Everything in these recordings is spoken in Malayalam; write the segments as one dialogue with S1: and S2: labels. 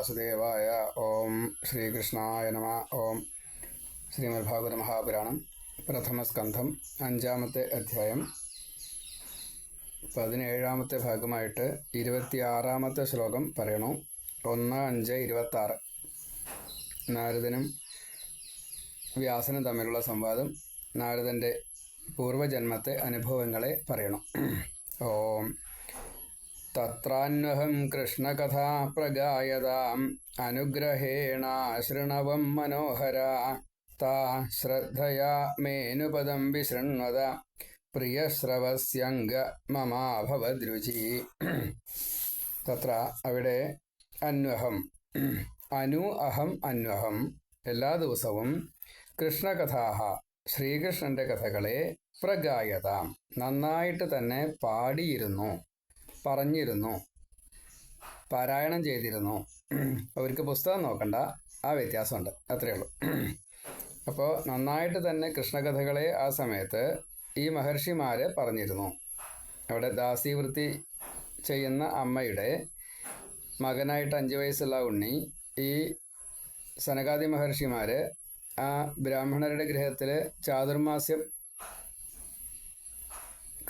S1: വാസുദേവായ ഓം ശ്രീകൃഷ്ണായ നമ. ഓം ശ്രീമദ്ഭാഗവത മഹാപുരാണം പ്രഥമസ്കന്ധം അഞ്ചാമത്തെ അധ്യായം. പതിനേഴാമത്തെ ഭാഗമായിട്ട് ഇരുപത്തിയാറാമത്തെ ശ്ലോകം പറയണു. ഒന്ന് അഞ്ച് ഇരുപത്താറ്. നാരദനും വ്യാസനും തമ്മിലുള്ള സംവാദം നാരദന്റെ പൂർവജന്മത്തെ അനുഭവങ്ങളെ പറയണം. ഓം തത്രാന്വഹം കൃഷ്ണകഥാ പ്രഗായതാം അനുഗ്രഹേണ ശൃണവം മനോഹര. താ ശ്രദ്ധയാ മേനുപദം വിശൃണ്വത. പ്രിയശ്രവസ്യംഗ മമാഭവദ്രുചി. തത്ര അവിടെ അന്വഹം. അനു അഹം അന്വഹം. എല്ലാ ദിവസവും കൃഷ്ണകഥാഹ ശ്രീകൃഷ്ണന്റെ കഥകളെ പ്രഗായതാം നന്നായിട്ട് തന്നെ പാടിയിരുന്നു. പറഞ്ഞിരുന്നു. പാരായണം ചെയ്തിരുന്നു. അവർക്ക് പുസ്തകം നോക്കണ്ട. ആ വ്യത്യാസമുണ്ട്. അത്രയേ ഉള്ളൂ. അപ്പോൾ നന്നായിട്ട് തന്നെ കൃഷ്ണകഥകളെ ആ സമയത്ത് ഈ മഹർഷിമാര് പറഞ്ഞിരുന്നു. അവിടെ ദാസീവൃത്തി ചെയ്യുന്ന അമ്മയുടെ മകനായിട്ട് അഞ്ച് വയസ്സുള്ള ഉണ്ണി ഈ സനകാദി മഹർഷിമാര് ആ ബ്രാഹ്മണരുടെ ഗൃഹത്തിൽ ചാതുർമാസ്യം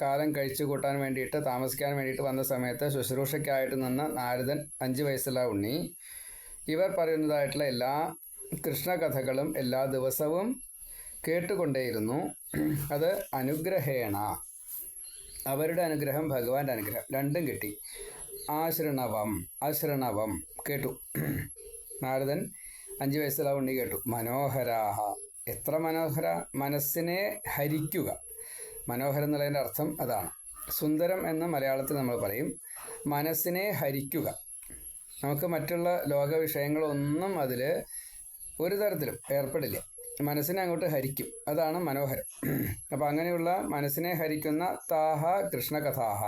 S1: കാലം കഴിച്ചു കൂട്ടാൻ വേണ്ടിയിട്ട് താമസിക്കാൻ വേണ്ടിയിട്ട് വന്ന സമയത്ത് ശുശ്രൂഷയ്ക്കായിട്ട് നിന്ന നാരദൻ അഞ്ച് വയസ്സുള്ള ഉണ്ണി. ഇവർ പറയുന്നതായിട്ടുള്ള എല്ലാ കൃഷ്ണകഥകളും എല്ലാ ദിവസവും കേട്ടുകൊണ്ടേയിരുന്നു. അത് അനുഗ്രഹേണ. അവരുടെ അനുഗ്രഹം ഭഗവാന്റെ അനുഗ്രഹം. രണ്ടും കിട്ടി. ആശ്രണവം അശ്രണവം കേട്ടു. നാരദൻ അഞ്ച് വയസ്സുള്ള ഉണ്ണി കേട്ടു. മനോഹരാഹ. എത്ര മനോഹര മനസ്സിനെ ഹരിക്കുക. മനോഹരം എന്നുള്ളതിന്റെ അർത്ഥം അതാണ്. സുന്ദരം എന്ന മലയാളത്തിൽ നമ്മൾ പറയും മനസ്സിനെ ഹരിക്കുക. നമുക്ക് മറ്റുള്ള ലോക വിഷയങ്ങളൊന്നും അതിൽ ഒരു തരത്തിലും ഏർപ്പെടില്ല. മനസ്സിനെ അങ്ങോട്ട് ഹരിക്കും. അതാണ് മനോഹരം. അപ്പം അങ്ങനെയുള്ള മനസ്സിനെ ഹരിക്കുന്ന താഹ കൃഷ്ണകഥാഹ.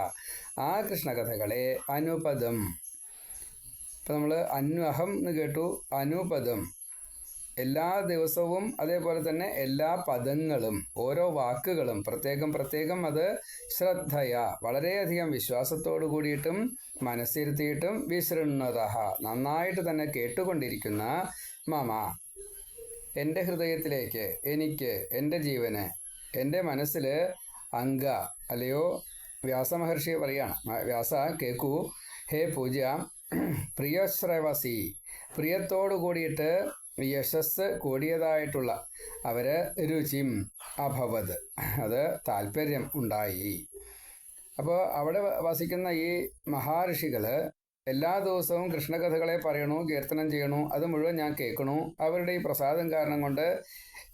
S1: ആ കൃഷ്ണകഥകളെ അനുപദം. ഇപ്പം നമ്മൾ അന്വഹം എന്ന് കേട്ടു അനുപദം. എല്ലാ ദിവസവും അതേപോലെ തന്നെ എല്ലാ പദങ്ങളും ഓരോ വാക്കുകളും പ്രത്യേകം പ്രത്യേകം അത് ശ്രദ്ധയ. വളരെയധികം വിശ്വാസത്തോടു കൂടിയിട്ടും മനസ്സിരുത്തിയിട്ടും വിശൃണ്ണത നന്നായിട്ട് തന്നെ കേട്ടുകൊണ്ടിരിക്കുന്ന മമ എന്റെ ഹൃദയത്തിലേക്ക് എനിക്ക് എന്റെ ജീവന് എന്റെ മനസ്സിൽ അങ്ക അല്ലയോ? വ്യാസമഹർഷി പറയാണ്. വ്യാസ കേക്കൂ. ഹേ പൂജ പ്രിയശ്രവസി. പ്രിയത്തോടു കൂടിയിട്ട് യശസ് കൂടിയതായിട്ടുള്ള അവർ രുചിം അഭവത് അത് താല്പര്യം ഉണ്ടായി. അപ്പോൾ അവിടെ വസിക്കുന്ന ഈ മഹാഋഷികൾ എല്ലാ ദിവസവും കൃഷ്ണകഥകളെ പറയണു കീർത്തനം ചെയ്യണു അത് മുഴുവൻ ഞാൻ കേൾക്കണു. അവരുടെ ഈ പ്രസാദം കാരണം കൊണ്ട്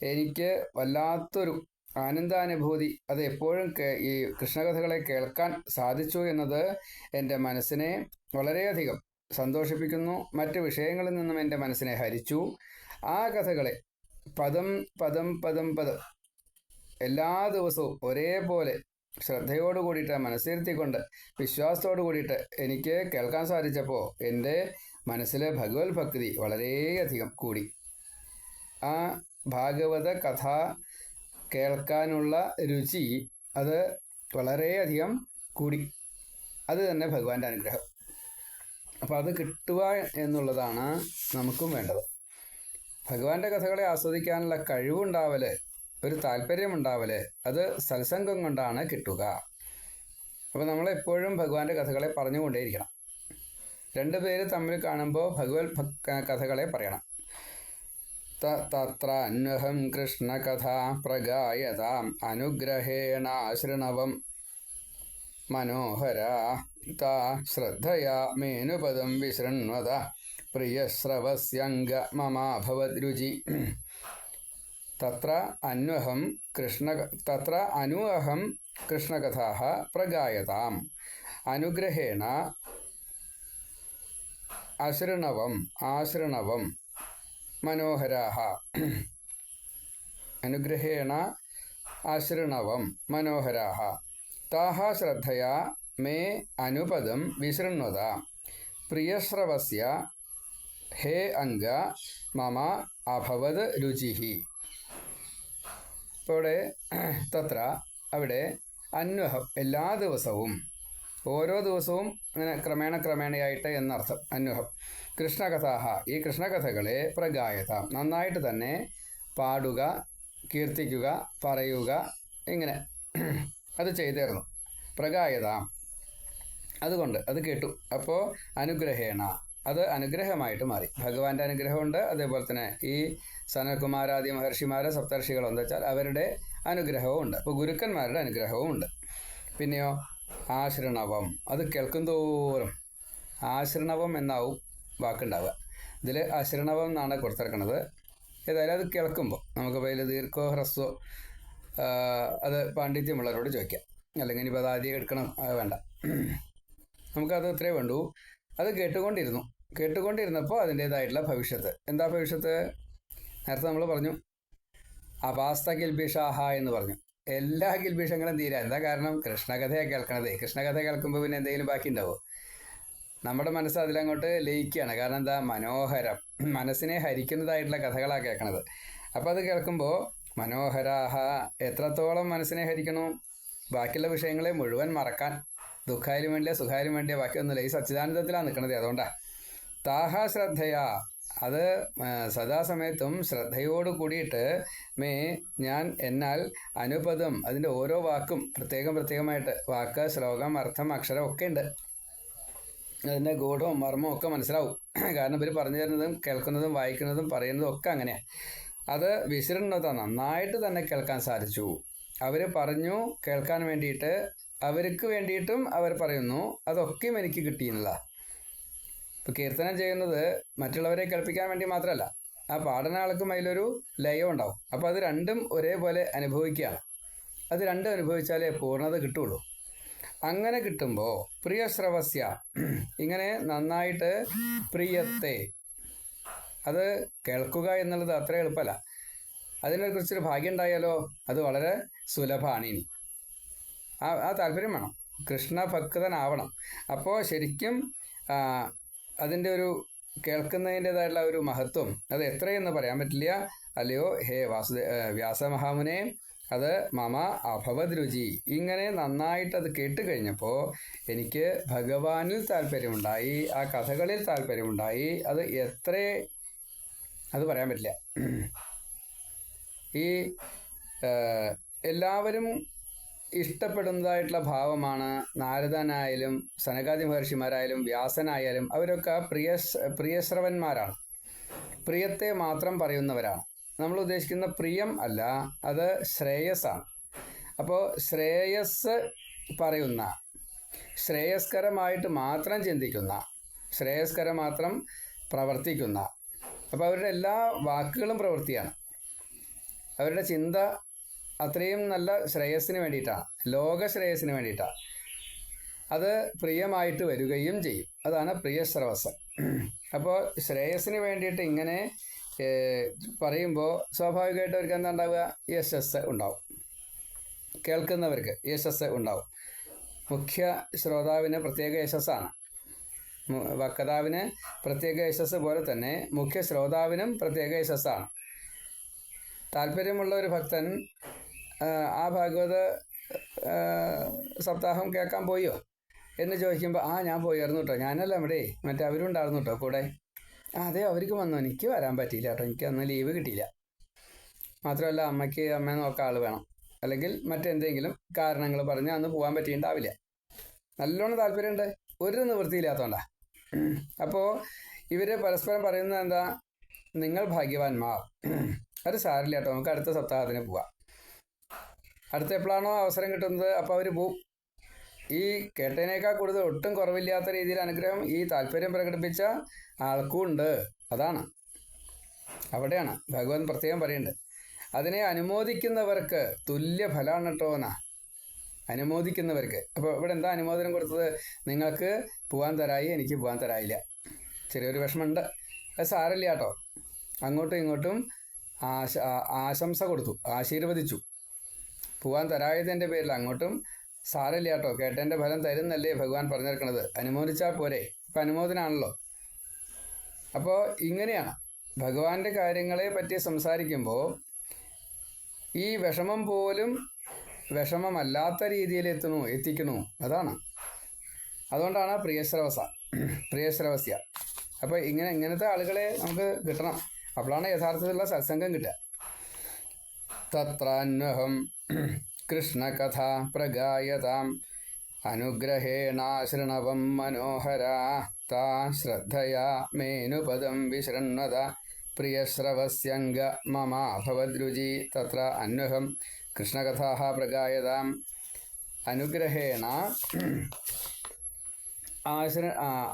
S1: എനിക്ക് വല്ലാത്തൊരു ആനന്ദാനുഭൂതി അത് എപ്പോഴും ഈ കൃഷ്ണകഥകളെ കേൾക്കാൻ സാധിച്ചു എന്നത് എന്റെ മനസ്സിനെ വളരെയധികം സന്തോഷിപ്പിക്കുന്നു. മറ്റ് വിഷയങ്ങളിൽ നിന്നും എന്റെ മനസ്സിനെ ഹരിച്ചു. ആ കഥകളെ പദം പദം പദം പദം എല്ലാ ദിവസവും ഒരേപോലെ ശ്രദ്ധയോട് കൂടിയിട്ട് മനസ്സിരുത്തിക്കൊണ്ട് വിശ്വാസത്തോട് കൂടിയിട്ട് എനിക്ക് കേൾക്കാൻ സാധിച്ചപ്പോൾ എന്റെ മനസ്സിലെ ഭഗവത് ഭക്തി വളരെയധികം കൂടി. ആ ഭാഗവത കഥ കേൾക്കാനുള്ള രുചി അത് വളരെയധികം കൂടി. അത് തന്നെ ഭഗവാന്റെ അനുഗ്രഹം. അപ്പോൾ അത് കിട്ടുക എന്നുള്ളതാണ് നമുക്കും വേണ്ടത്. ഭഗവാന്റെ കഥകളെ ആസ്വദിക്കാനുള്ള കഴിവുണ്ടാവൽ ഒരു താല്പര്യമുണ്ടാവൽ അത് സത്സംഗം കൊണ്ടാണ് കിട്ടുക. അപ്പോൾ നമ്മളെപ്പോഴും ഭഗവാന്റെ കഥകളെ പറഞ്ഞുകൊണ്ടേയിരിക്കണം. രണ്ടു പേര് തമ്മിൽ കാണുമ്പോൾ ഭഗവത് കഥകളെ പറയണം. തത്ര അന്വഹം കൃഷ്ണകഥ പ്രഗായതാം അനുഗ്രഹേണാശ്രണവം മനോഹര താ ശ്രദ്ധയാ മേനുപദം വിശൃണ്വത പ്രിയശ്രവസ്യംഗ മമാഭവദ്രുചി തത്ര അന്വഹം കൃഷ്ണ തത്ര അനുഅഹം കൃഷ്ണകഥാ പ്രഗായതാം അനുഗ്രഹേണ അശൃണവം ആശൃണവം മനോഹരാഹ അനുഗ്രഹേണ അശൃണവം മനോഹരാഹ താഹ ശ്രദ്ധയാ മേ അനുപദം വിശൃണ്വത. പ്രിയശ്രവസ്യ ഹേ അംഗ മമ അഭവത് രുചിഹി. ഇപ്പോൾ തത്ര അവിടെ അന്വഹം എല്ലാ ദിവസവും ഓരോ ദിവസവും അങ്ങനെ ക്രമേണ ക്രമേണയായിട്ട് എന്നർത്ഥം അന്വഹം. കൃഷ്ണകഥാഹ ഈ കൃഷ്ണകഥകളെ പ്രഗായത. നന്നായിട്ട് തന്നെ പാടുക കീർത്തിക്കുക പറയുക ഇങ്ങനെ അത് ചെയ്തിരുന്നു പ്രഗായത. അതുകൊണ്ട് അത് കേട്ടു. അപ്പോൾ അനുഗ്രഹേണ. അത് അനുഗ്രഹമായിട്ട് മാറി. ഭഗവാന്റെ അനുഗ്രഹമുണ്ട്. അതേപോലെ തന്നെ ഈ സനൽകുമാരാദി മഹർഷിമാരെ സപ്തർഷികളോ എന്താ വെച്ചാൽ അവരുടെ അനുഗ്രഹവും ഉണ്ട്. അപ്പോൾ ഗുരുക്കന്മാരുടെ അനുഗ്രഹവും ഉണ്ട്. പിന്നെയോ ആശ്രണവം. അത് കേൾക്കും തോറും. ആശ്രണവം എന്നാവും വാക്കുണ്ടാവുക. ഇതിൽ ആശ്രണവം എന്നാണ് കൊടുത്തിറക്കണത് ഏതായാലും അത് കേൾക്കുമ്പോൾ നമുക്ക് അതിൽ ദീർഘോ ഹ്രസ്വോ അത് പാണ്ഡിത്യമുള്ളവരോട് ചോദിക്കാം. അല്ലെങ്കിൽ ഇനി പതാതി എടുക്കണം. വേണ്ട. നമുക്കത് അത്രേ വേണ്ടൂ. അത് കേട്ടുകൊണ്ടിരുന്നു. കേട്ടുകൊണ്ടിരുന്നപ്പോൾ അതിന്റേതായിട്ടുള്ള ഭവിഷ്യത്ത്. എന്താ ഭവിഷ്യത്ത്? നേരത്തെ നമ്മൾ പറഞ്ഞു. അപാസ്ത കിൽബിഷാഹ എന്ന് പറഞ്ഞു. എല്ലാ കിൽബിഷങ്ങളും തീരാ എന്താ കാരണം? കൃഷ്ണകഥയാണ് കേൾക്കണത്. കൃഷ്ണകഥ കേൾക്കുമ്പോൾ പിന്നെ എന്തെങ്കിലും ബാക്കി ഉണ്ടാവോ? നമ്മുടെ മനസ്സ് അതിലങ്ങോട്ട് ലയിക്കുകയാണ്. കാരണം എന്താ? മനോഹരം. മനസ്സിനെ ഹരിക്കുന്നതായിട്ടുള്ള കഥകളാണ് കേൾക്കണത്. അപ്പോൾ അത് കേൾക്കുമ്പോൾ മനോഹരാഹ എത്രത്തോളം മനസ്സിനെ ഹരിക്കണം? ബാക്കിയുള്ള വിഷയങ്ങളെ മുഴുവൻ മറക്കാൻ ദുഃഖായാലും വേണ്ടിയ സുഖായാലും വേണ്ടിയ ബാക്കിയൊന്നുമില്ല. ഈ സച്ചിദാനന്ദത്തിലാണ് നിൽക്കുന്നത് അതുകൊണ്ടാ. താഹ ശ്രദ്ധയാ. അത് സദാസമയത്തും ശ്രദ്ധയോട് കൂടിയിട്ട് മേ ഞാൻ എന്നാൽ അനുപദം അതിന്റെ ഓരോ വാക്കും പ്രത്യേകം പ്രത്യേകമായിട്ട് വാക്ക് ശ്ലോകം അർത്ഥം അക്ഷരം ഒക്കെ ഉണ്ട്. അതിന്റെ ഗൂഢവും മർമ്മവും ഒക്കെ മനസ്സിലാവും. കാരണം ഇവർ പറഞ്ഞു തരുന്നതും കേൾക്കുന്നതും വായിക്കുന്നതും പറയുന്നതും ഒക്കെ അങ്ങനെയാണ് അത് വിശിരണത നന്നായിട്ട് തന്നെ കേൾക്കാൻ സാധിച്ചു. അവർ പറഞ്ഞു കേൾക്കാൻ വേണ്ടിയിട്ട് അവർക്ക് വേണ്ടിയിട്ടും അവർ പറയുന്നു അതൊക്കെയും എനിക്ക് കിട്ടിയില്ല ഇപ്പോൾ കീർത്തനം ചെയ്യുന്നത് മറ്റുള്ളവരെ കേൾപ്പിക്കാൻ വേണ്ടി മാത്രമല്ല ആ പാടുന്ന ആൾക്കും അതിലൊരു ലയം ഉണ്ടാവും. അപ്പോൾ അത് രണ്ടും ഒരേപോലെ അനുഭവിക്കുകയാണ്. അത് രണ്ടും അനുഭവിച്ചാലേ പൂർണത കിട്ടുള്ളൂ അങ്ങനെ കിട്ടുമ്പോൾ പ്രിയ ശ്രവസ്യ ഇങ്ങനെ നന്നായിട്ട് പ്രിയത്തെ അത് കേൾക്കുക എന്നുള്ളത് അത്ര എളുപ്പമല്ല. അതിനെക്കുറിച്ചൊരു ഭാഗ്യം ഉണ്ടായാലോ? അത് വളരെ സുലഭമാണ് ഇനി. ആ ആ താല്പര്യം വേണം. കൃഷ്ണഭക്തനാവണം അപ്പോൾ ശരിക്കും അതിന്റെ ഒരു കേൾക്കുന്നതിന്റെതായിട്ടുള്ള ഒരു മഹത്വം അത് എത്രയെന്ന് പറയാൻ പറ്റില്ല. അല്ലയോ ഹേ വാസുദേ വ്യാസമഹാമുനെ അത് മമ അഭവത് രുചി ഇങ്ങനെ നന്നായിട്ട് അത് കേട്ട് കഴിഞ്ഞപ്പോൾ എനിക്ക് ഭഗവാനിൽ താല്പര്യമുണ്ടായി ആ കഥകളിൽ താല്പര്യമുണ്ടായി. അത് എത്ര അത് പറയാൻ പറ്റില്ല. ഈ എല്ലാവരും ഇഷ്ടപ്പെടുന്നതായിട്ടുള്ള ഭാവമാണ് നാരദനായാലും സനകാദി മഹർഷിമാരായാലും വ്യാസനായാലും അവരൊക്കെ പ്രിയ പ്രിയശ്രവന്മാരാണ്. പ്രിയത്തെ മാത്രം പറയുന്നവരാണ്. നമ്മൾ ഉദ്ദേശിക്കുന്ന പ്രിയം അല്ല അത് ശ്രേയസ്സാണ്. അപ്പോൾ ശ്രേയസ് പറയുന്ന ശ്രേയസ്കരമായിട്ട് മാത്രം ചിന്തിക്കുന്ന ശ്രേയസ്കരം മാത്രം പ്രവർത്തിക്കുന്ന അപ്പോൾ അവരുടെ എല്ലാ വാക്കുകളും പ്രവൃത്തിയാണ്. അവരുടെ ചിന്ത അത്രയും നല്ല ശ്രേയസ്സിന് വേണ്ടിയിട്ടാണ് ലോക ശ്രേയസ്സിന് വേണ്ടിയിട്ടാണ് അത് പ്രിയമായിട്ട് വരികയും ചെയ്യും. അതാണ് പ്രിയശ്രവസ് അപ്പോൾ ശ്രേയസ്സിന് വേണ്ടിയിട്ട് ഇങ്ങനെ പറയുമ്പോൾ സ്വാഭാവികമായിട്ട് അവർക്ക് എന്താ ഉണ്ടാവുക? യശസ് ഉണ്ടാവും. കേൾക്കുന്നവർക്ക് യശസ് ഉണ്ടാവും. മുഖ്യ ശ്രോതാവിന് പ്രത്യേക യശസ്സാണ്. വക്താവിന് പ്രത്യേക യശസ് പോലെ തന്നെ മുഖ്യ ശ്രോതാവിനും പ്രത്യേക യശസ്സാണ്. താല്പര്യമുള്ള ഒരു ഭക്തൻ ആ, ഭാഗവത സപ്താഹം കേൾക്കാൻ പോയോ? എന്ന് ചോദിക്കുമ്പോൾ ആ ഞാൻ പോയിരുന്നു കേട്ടോ ഞാനല്ല ഇവിടെ മറ്റേ അവരുണ്ടായിരുന്നു കേട്ടോ കൂടെ. അതെ അവർക്ക് വന്നു. എനിക്ക് വരാൻ പറ്റിയില്ല കേട്ടോ എനിക്ക് അന്ന് ലീവ് കിട്ടിയില്ല. മാത്രമല്ല അമ്മയ്ക്ക് അമ്മയെ നോക്കാൻ ആൾ വേണം. അല്ലെങ്കിൽ മറ്റെന്തെങ്കിലും കാരണങ്ങൾ പറഞ്ഞ് അന്ന് പോകാൻ പറ്റിയിട്ടുണ്ടാവില്ല. നല്ലോണം താല്പര്യമുണ്ട് ഒരു നിവൃത്തിയില്ലാത്തതുകൊണ്ടാ അപ്പോൾ ഇവർ പരസ്പരം പറയുന്നത് എന്താ? നിങ്ങൾ ഭാഗ്യവാന്മാർ. അത് സാരില്ല കേട്ടോ നമുക്ക് അടുത്ത സപ്താഹത്തിന് പോവാം. അടുത്ത എപ്പോഴാണോ അവസരം കിട്ടുന്നത് അപ്പോൾ അവർ പോവും. ഈ കേട്ടതിനേക്കാൾ കൂടുതൽ ഒട്ടും കുറവില്ലാത്ത രീതിയിൽ അനുഗ്രഹം ഈ താല്പര്യം പ്രകടിപ്പിച്ച ആൾക്കുണ്ട് അതാണ്. അവിടെയാണ് ഭഗവാൻ പ്രത്യേകം പറയുന്നുണ്ട് അതിനെ അനുമോദിക്കുന്നവർക്ക് തുല്യ ഫലമാണ് കേട്ടോ എന്നാ. അനുമോദിക്കുന്നവർക്ക്. അപ്പോൾ ഇവിടെ എന്താ അനുമോദനം കൊടുത്തത്? നിങ്ങൾക്ക് പോകാൻ തരായി എനിക്ക് പോകാൻ തരായില്ല. ചെറിയൊരു വിഷമമുണ്ട്. അത് സാരമില്ല കേട്ടോ അങ്ങോട്ടും ഇങ്ങോട്ടും ആശ ആശംസ കൊടുത്തു ആശീർവദിച്ചു. പോകാൻ തരായതിന്റെ പേരിൽ അങ്ങോട്ടും സാരല്ല കേട്ടോ. കേട്ടതിന്റെ ഫലം തരുന്നല്ലേ ഭഗവാൻ പറഞ്ഞിരിക്കണത്. അനുമോദിച്ചാൽ പോരെ. ഇപ്പം അനുമോദനാണല്ലോ. അപ്പോൾ ഇങ്ങനെയാണ്. ഭഗവാന്റെ കാര്യങ്ങളെ പറ്റി സംസാരിക്കുമ്പോൾ ഈ വിഷമം പോലും വിഷമമല്ലാത്ത രീതിയിൽ എത്തുന്നു എത്തിക്കുന്നു. അതാണ്. അതുകൊണ്ടാണ് പ്രിയശ്രവസ പ്രിയശ്രവസ്യ. അപ്പോൾ ഇങ്ങനെ ഇങ്ങനത്തെ ആളുകളെ നമുക്ക് കിട്ടണം. അപ്പോഴാണ് യഥാർത്ഥത്തിലുള്ള സത്സംഗം കിട്ടുക. തത്രാന്വഹം കൃഷ്ണകഥ പ്രഗായതാം അനുഗ്രഹേണാശൃണവം മനോഹരാ താ ശ്രദ്ധയാ മേനുപദം വിശൃണ്വത പ്രിയശ്രവസ്യംഗ മമാഭവദ്രുചി തത്ര അന്വഹം കൃഷ്ണകഥാ പ്രഗായതാം അനുഗ്രഹേണ ആശ്ര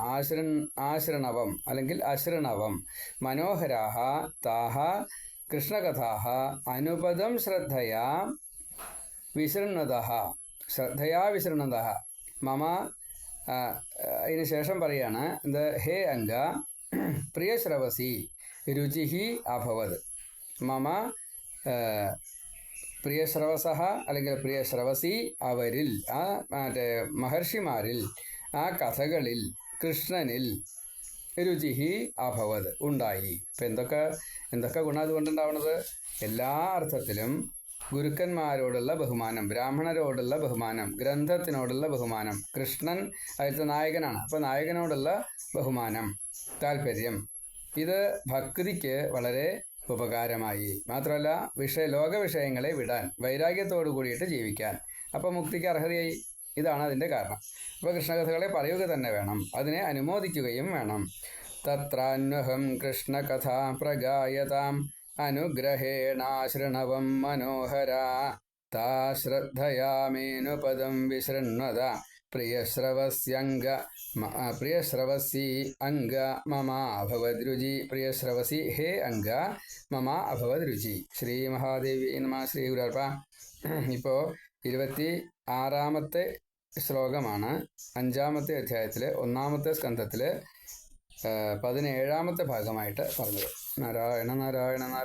S1: ആശ്ര ആശ്രണവം അല്ലെങ്കിൽ അശ്രണവം മനോഹരാ താः കൃഷ്ണകഥാः അനുപദം ശ്രദ്ധയാ വിശൃണ്വതः ശ്രദ്ധയാ വിശൃണ്വതः മമ അതിന് ശേഷം പറയാണ് എന്ത്? ഹേ അംഗ പ്രിയശ്രവസി രുചി അഭവത്. മമ പ്രിയശ്രവസ അല്ലെങ്കിൽ പ്രിയശ്രവസി അവരിൽ ആ മറ്റേ മഹർഷിമാരിൽ ആ കഥകളിൽ കൃഷ്ണനിൽ രുചിഹി അഭവത് ഉണ്ടായി. ഇപ്പം എന്തൊക്കെ എന്തൊക്കെ ഗുണം അതുകൊണ്ടുണ്ടാവുന്നത് എല്ലാ അർത്ഥത്തിലും ഗുരുക്കന്മാരോടുള്ള ബഹുമാനം ബ്രാഹ്മണരോടുള്ള ബഹുമാനം ഗ്രന്ഥത്തിനോടുള്ള ബഹുമാനം കൃഷ്ണൻ അതിലത്തെ നായകനാണ്. അപ്പോൾ നായകനോടുള്ള ബഹുമാനം താല്പര്യം ഇത് ഭക്തിക്ക് വളരെ ഉപകാരമായി. മാത്രമല്ല വിഷയ ലോക വിഷയങ്ങളെ വിടാൻ വൈരാഗ്യത്തോടു കൂടിയിട്ട് ജീവിക്കാൻ. അപ്പോൾ മുക്തിക്ക് അർഹതയായി? ഇതാണ് അതിന്റെ കാരണം. അപ്പോൾ കൃഷ്ണകഥകളെ പറയുക തന്നെ വേണം. അതിനെ അനുമോദിക്കുകയും വേണം. തത്രാന്വഹം കൃഷ്ണകഥാ പ്രഗായതാം അനുഗ്രഹേണാശൃണവം മനോഹര താ ശ്രദ്ധയാമേനുപദം വിശൃണ്വത. പ്രിയശ്രവസ്യംഗ പ്രിയശ്രവസി അംഗ മമ അഭവദ്രുചി പ്രിയശ്രവസി ഹേ അംഗ മമ അഭവദ്രുചി ശ്രീ മഹാദേവി നമ. ശ്രീ ഗുരുപ്പ ഇപ്പോൾ ഇരുപത്തി ആറാമത്തെ ശ്ലോകമാണ് അഞ്ചാമത്തെ അധ്യായത്തിലെ ഒന്നാമത്തെ സ്കന്ധത്തിലെ പതിനേഴാമത്തെ ഭാഗമായിട്ട് പറഞ്ഞത്. നാരായണ നാരായണ നാരായണ